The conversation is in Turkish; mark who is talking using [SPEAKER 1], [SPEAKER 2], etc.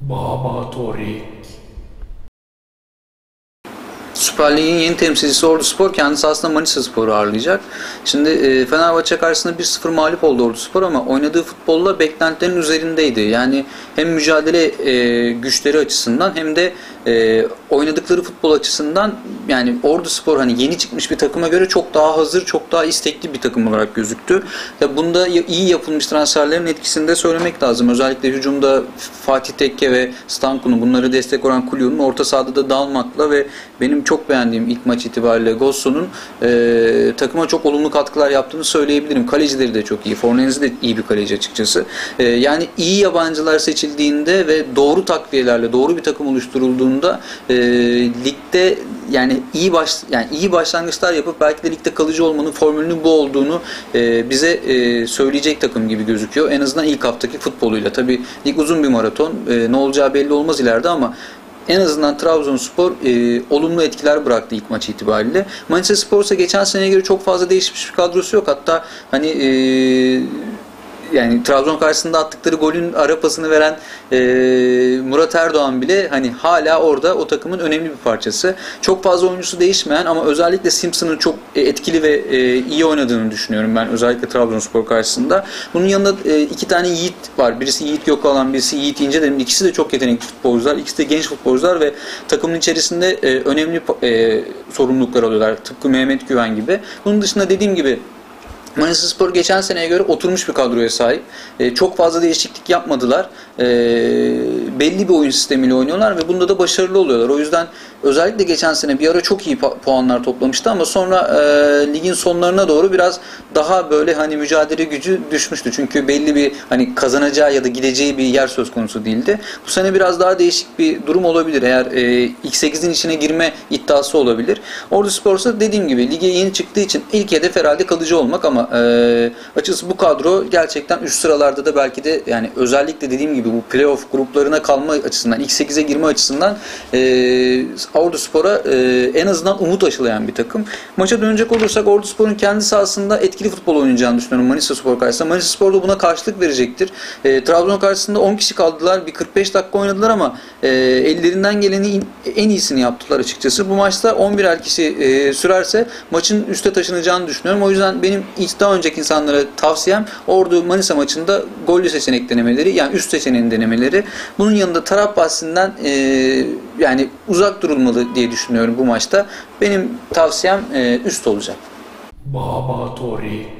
[SPEAKER 1] Baba Torik.
[SPEAKER 2] Süper Lig'in yeni temsilcisi Ordu Spor kendisi aslında Manisa Spor'u ağırlayacak. Şimdi e, Fenerbahçe karşısında 1-0 mağlup oldu Ordu Spor ama oynadığı futbolla beklentilerin üzerindeydi. Yani hem mücadele e, güçleri açısından hem de e, oynadıkları futbol açısından yani Ordu Spor hani yeni çıkmış bir takıma göre çok daha hazır, çok daha istekli bir takım olarak gözüktü. Ve bunda iyi yapılmış transferlerin etkisini de söylemek lazım. Özellikle hücumda Fatih Tekke ve Stankun'u bunları destek olan Kulyo'nun orta sahada da Dalmak'la ve benim çok beğendiğim ilk maç itibariyle Gosso'nun e, takıma çok olumlu katkılar yaptığını söyleyebilirim. Kalecileri de çok iyi. Fornenzi de iyi bir kaleci açıkçası. E, yani iyi yabancılar seçildiğinde ve doğru takviyelerle doğru bir takım oluşturulduğunda e, ligde yani iyi baş yani iyi başlangıçlar yapıp belki de ligde kalıcı olmanın formülünün bu olduğunu e, bize e, söyleyecek takım gibi gözüküyor. En azından ilk haftaki futboluyla. Tabii lig uzun bir maraton. E, ne olacağı belli olmaz ileride ama en azından Trabzonspor e, olumlu etkiler bıraktı ilk maç itibariyle. Manchester Spor ise geçen seneye göre çok fazla değişmiş bir kadrosu yok. Hatta hani e, yani Trabzon karşısında attıkları golün ara pasını veren e, Murat Erdoğan bile hani hala orada o takımın önemli bir parçası. Çok fazla oyuncusu değişmeyen ama özellikle Simpson'ın çok etkili ve e, iyi oynadığını düşünüyorum ben özellikle Trabzonspor karşısında. Bunun yanında e, iki tane Yiğit var. Birisi Yiğit Gökağan, birisi Yiğit İncederim. İkisi de çok yetenekli futbolcular. İkisi de genç futbolcular ve takımın içerisinde e, önemli e, sorumluluklar alıyorlar. Tıpkı Mehmet Güven gibi. Bunun dışında dediğim gibi Manisa Spor geçen seneye göre oturmuş bir kadroya sahip. E, çok fazla değişiklik yapmadılar. E, belli bir oyun sistemiyle oynuyorlar ve bunda da başarılı oluyorlar. O yüzden özellikle geçen sene bir ara çok iyi puanlar toplamıştı ama sonra e, ligin sonlarına doğru biraz daha böyle hani mücadele gücü düşmüştü. Çünkü belli bir hani kazanacağı ya da gideceği bir yer söz konusu değildi. Bu sene biraz daha değişik bir durum olabilir. Eğer e, ilk 8'in içine girme iddiası olabilir. Ordu Spor'sa dediğim gibi lige yeni çıktığı için ilk hedef herhalde kalıcı olmak ama e, açıkçası bu kadro gerçekten üst sıralarda da belki de yani özellikle dediğim gibi bu playoff gruplarına kalma açısından ilk 8'e girme açısından e, Ordu Spor'a e, en azından umut aşılayan bir takım. Maça dönecek olursak Ordu Spor'un kendi sahasında etkili futbol oynayacağını düşünüyorum Manisa Spor karşısında. Manisa Spor da buna karşılık verecektir. E, Trabzon karşısında 10 kişi kaldılar. Bir 45 dakika oynadılar ama e, ellerinden geleni en iyisini yaptılar açıkçası. Bu maçta 11'er kişi e, sürerse maçın üste taşınacağını düşünüyorum. O yüzden benim hiç daha önceki insanlara tavsiyem Ordu Manisa maçında gollü seçenek denemeleri yani üst seçeneğin denemeleri. Bunun yanında taraf bahsinden e, yani uzak durulmalı diye düşünüyorum bu maçta. Benim tavsiyem e, üst olacak.
[SPEAKER 1] Baba Torik.